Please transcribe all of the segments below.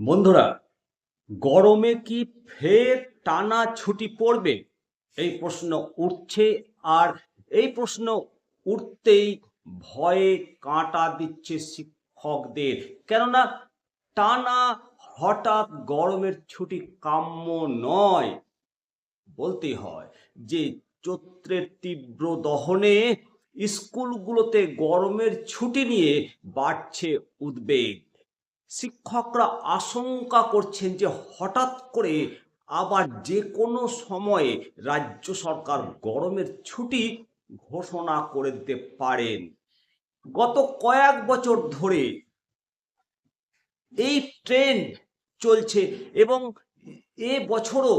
বন্ধুরা, গরমে কি ফের টানা ছুটি পড়বে? এই প্রশ্ন উঠছে আর এই প্রশ্ন উঠতেই ভয়ে কাঁটা দিচ্ছে শিক্ষকদের। কেননা টানা হঠাৎ গরমের ছুটি কাম্য নয়। বলতে হয় যে চৈত্রের তীব্র দহনে স্কুলগুলোতে গরমের ছুটি নিয়ে বাড়ছে উদ্বেগ। শিক্ষকরা আশঙ্কা করছেন যে হঠাৎ করে আবার যে কোনো সময়ে রাজ্য সরকার গরমের ছুটি ঘোষণা করে দিতে পারেন। গত কয়েক বছর ধরে এই ট্রেন্ড চলছে এবং এ বছরও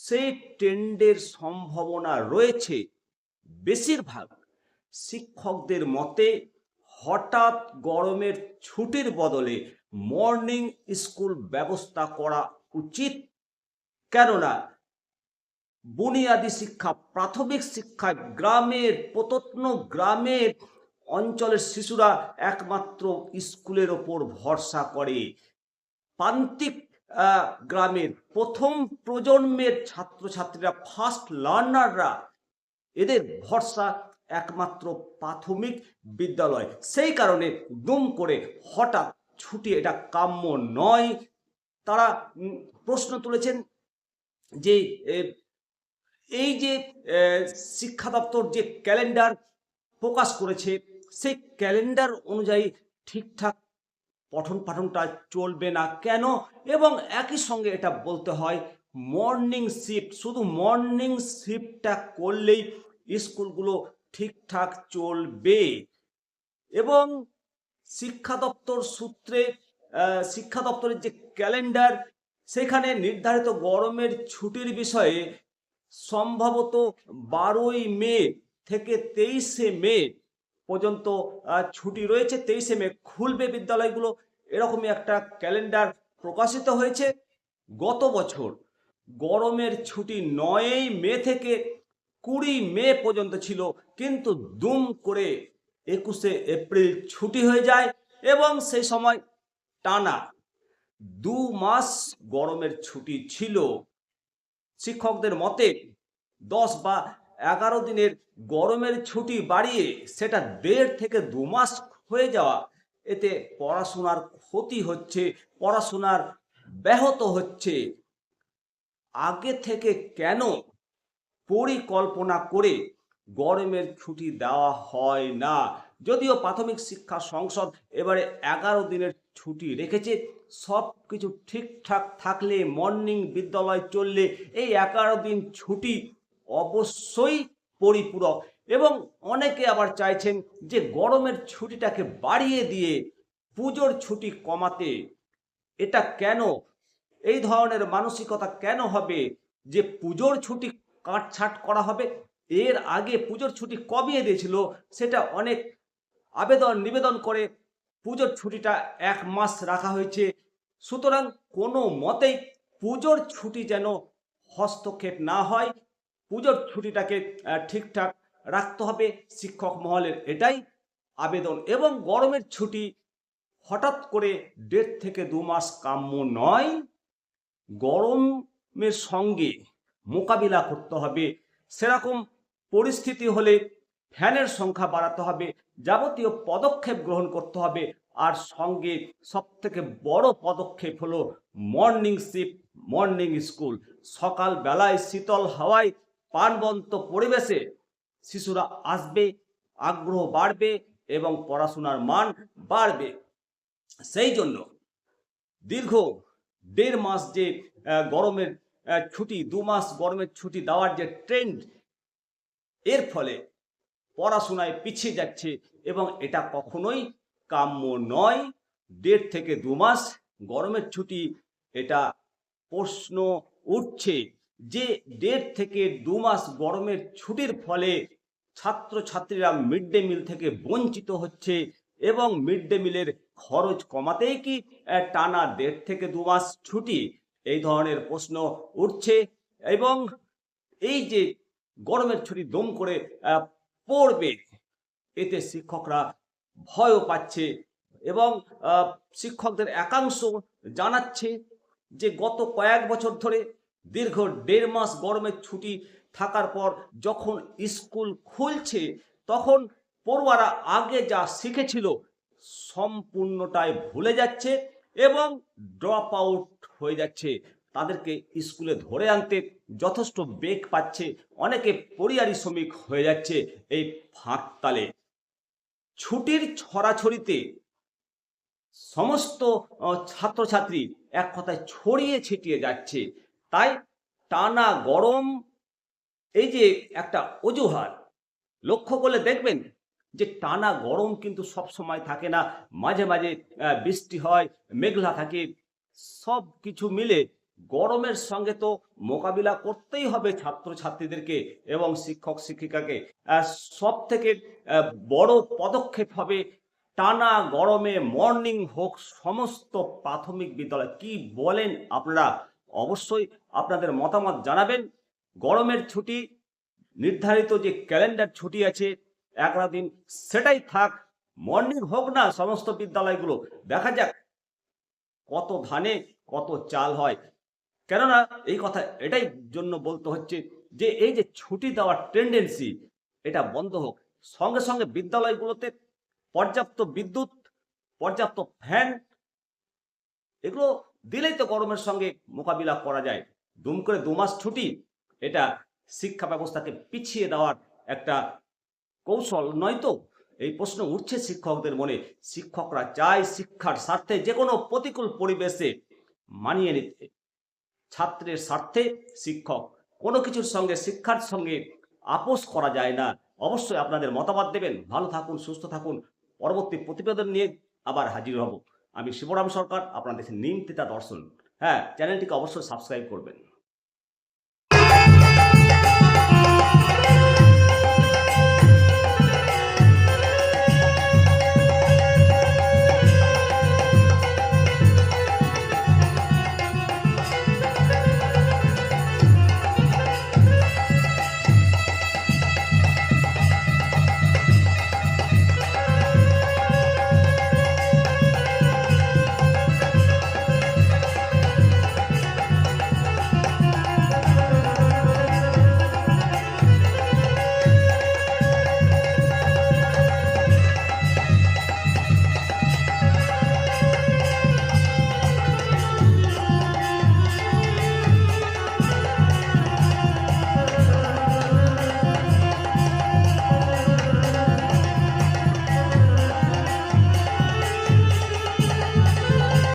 সেই ট্রেন্ডের সম্ভাবনা রয়েছে। বেশিরভাগ শিক্ষকদের মতে হঠাৎ গরমের ছুটির বদলে মর্নিং স্কুল ব্যবস্থা করা উচিত? কেননা, বুনিয়াদী শিক্ষা, প্রাথমিক শিক্ষা গ্রামের প্রতত্ন গ্রামের অঞ্চলের শিশুরা একমাত্র স্কুলের ওপর ভরসা করে। প্রান্তিক গ্রামের প্রথম প্রজন্মের ছাত্রছাত্রীরা ফার্স্ট লার্নাররা এদের ভরসা একমাত্র প্রাথমিক বিদ্যালয়। সেই কারণে দুম করে হঠাৎ ছুটি, এটা কাম্য নয়। তারা প্রশ্ন তুলেছেন যে এই যে শিক্ষা দপ্তর যে ক্যালেন্ডার প্রকাশ করেছে, সেই ক্যালেন্ডার অনুযায়ী ঠিকঠাক পঠন পাঠনটা চলবে না কেন? এবং একই সঙ্গে এটা বলতে হয়, মর্নিং শিফট, শুধু মর্নিং শিফটটা করলেই স্কুলগুলো ঠিকঠাক চলবে। এবং শিক্ষা দপ্তর সূত্রে শিক্ষা দপ্তরের যে ক্যালেন্ডার, সেখানে নির্ধারিত গরমের ছুটির বিষয়ে সম্ভবত বারোই মে থেকে তেইশে মে পর্যন্ত ছুটি রয়েছে। তেইশে মে খুলবে বিদ্যালয়গুলো। এরকমই একটা ক্যালেন্ডার প্রকাশিত হয়েছে। গত বছর গরমের ছুটি নয়ই মে থেকে কুড়ি মে পর্যন্ত ছিল, কিন্তু দুম করে একুশে এপ্রিল ছুটি হয়ে যায় এবং সেই সময় টানা দু মাস গরমের ছুটি ছিল। শিক্ষকদের মতে দশ বা এগারো দিনের গরমের ছুটি বাড়িয়ে সেটা দেড় থেকে দু মাস হয়ে যাওয়া, এতে পড়াশোনার ক্ষতি হচ্ছে, পড়াশোনার ব্যাহত হচ্ছে। আগে থেকে কেন পরিকল্পনা করে গরমের ছুটি দেওয়া হয় না। যদিও প্রাথমিক শিক্ষা সংসদ এবারে এগারো দিনের ছুটি রেখেছে সব কিছু ঠিকঠাক থাকলে মর্নিং বিদ্যালয় চললে এই এগারো দিন ছুটি অবশ্যই পরিপূরক। এবং অনেকে আবার চাইছেন যে গরমের ছুটিটাকে বাড়িয়ে দিয়ে পুজোর ছুটি কমাতে। এটা কেন? এই ধরনের মানসিকতা কেন হবে যে পুজোর ছুটি কাটছাট করা হবে। এর আগে পুজোর ছুটি কমিয়ে দিয়েছিল সেটা অনেক আবেদন নিবেদন করে পুজোর ছুটিটা এক মাস রাখা হয়েছে। সুতরাং কোনো মতেই পুজোর ছুটি যেন হস্তক্ষেপ না হয়। পুজোর ছুটিটাকে ঠিকঠাক রাখতে হবে শিক্ষক মহলের এটাই আবেদন। এবং গরমের ছুটি হঠাৎ করে দেড় থেকে দু মাস কাম্য নয়। গরমের সঙ্গে মোকাবিলা করতে হবে। সেরকম পরিস্থিতি হলে ফ্যানের সংখ্যা বাড়াতে হবে, যাবতীয় পদক্ষেপ গ্রহণ করতে হবে। আর সঙ্গে সব থেকে বড় পদক্ষেপ হলো মর্নিং শিফট মর্নিং স্কুল সকাল বেলায় শীতল হাওয়ায় প্রাণবন্ত পরিবেশে শিশুরা আসবে, আগ্রহ বাড়বে এবং পড়াশোনার মান বাড়বে। সেই জন্য দীর্ঘ দেড় মাস যে গরমের ছুটি, দু মাস গরমের ছুটি দেওয়ার যে ট্রেন্ড এর ফলে পড়াশোনায় পিছিয়ে যাচ্ছে এবং এটা কখনোই কাম্য নয়। দেড় থেকে দু মাস গরমের ছুটি, এটা প্রশ্ন উঠছে যে দেড় থেকে দু মাস গরমের ছুটির ফলে ছাত্রছাত্রীরা মিড ডে মিল থেকে বঞ্চিত হচ্ছে এবং মিড ডে মিলের খরচ কমাতেই কি টানা দেড় থেকে দু মাস ছুটি এই ধরনের প্রশ্ন উঠছে এবং এই যে গরমের ছুটি দম করে পড়বে, এতে শিক্ষকরা ভয়ও পাচ্ছে এবং শিক্ষকদের একাংশ জানাচ্ছে যে গত কয়েক বছর ধরে দীর্ঘ দেড় মাস গরমের ছুটি থাকার পর যখন স্কুল খুলছে তখন পড়ুয়ারা আগে যা শিখেছিল সম্পূর্ণটাই ভুলে যাচ্ছে এবং ড্রপ আউট হয়ে যাচ্ছে। তাদেরকে স্কুলে ধরে আনতে যথেষ্ট বেগ পাচ্ছে। অনেকে পরিযারী শ্রমিক হয়ে যাচ্ছে এই ফাঁকতালে। ছুটির ছড়াছড়িতে সমস্ত ছাত্রছাত্রী এক কথায় ছড়িয়ে ছিটিয়ে যাচ্ছে। তাই টানা গরম, এই যে একটা অজুহাত, লক্ষ্য করলে দেখবেন যে টানা গরম কিন্তু সব সময় থাকে না। মাঝে মাঝে বৃষ্টি হয়, মেঘলা থাকে সব কিছু মিলে গরমের সঙ্গে তো মোকাবিলা করতেই হবে ছাত্রছাত্রীদেরকে এবং শিক্ষক শিক্ষিকাকে। সব থেকে বড় পদক্ষেপ হবে টানা গরমে মর্নিং হোক সমস্ত প্রাথমিক বিদ্যালয়। কি বলেন আপনারা? অবশ্যই আপনাদের মতামত জানাবেন। গরমের ছুটি, নির্ধারিত যে ক্যালেন্ডার ছুটি আছে এগারো দিন সেটাই থাক। মর্নিং হোক না, সমস্ত বিদ্যালয়গুলো। দেখা যাক কত ধানে কত চাল হয়। কেননা এই কথা, এটাই জন্য বলতে হচ্ছে যে এই যে ছুটি দেওয়ার টেন্ডেন্সি এটা বন্ধ হোক। সঙ্গে সঙ্গে বিদ্যালয়গুলোতে পর্যাপ্ত বিদ্যুৎ, পর্যাপ্ত ফ্যান এগুলো দিলেই তো গরমের সঙ্গে মোকাবিলা করা যায়। দুম করে দু মাস ছুটি, এটা শিক্ষা ব্যবস্থাকে পিছিয়ে দেওয়ার একটা কৌশল। নয় তো এই প্রশ্ন উঠছে শিক্ষকদের মনে। শিক্ষকরা চায় শিক্ষার স্বার্থে যে কোনো প্রতিকূল পরিবেশে মানিয়ে নিতে। ছাত্রের স্বার্থে শিক্ষক কোনো কিছুর সঙ্গে শিক্ষার সঙ্গে আপোষ করা যায় না। অবশ্যই আপনাদের মতামত দেবেন। ভালো থাকুন, সুস্থ থাকুন। পরবর্তী প্রতিবেদন নিয়ে আবার হাজির হব। আমি শিবরাম সরকার, আপনাদের নিমতিতা দর্শন। হ্যাঁ চ্যানেলটিকে অবশ্যই সাবস্ক্রাইব করবেন।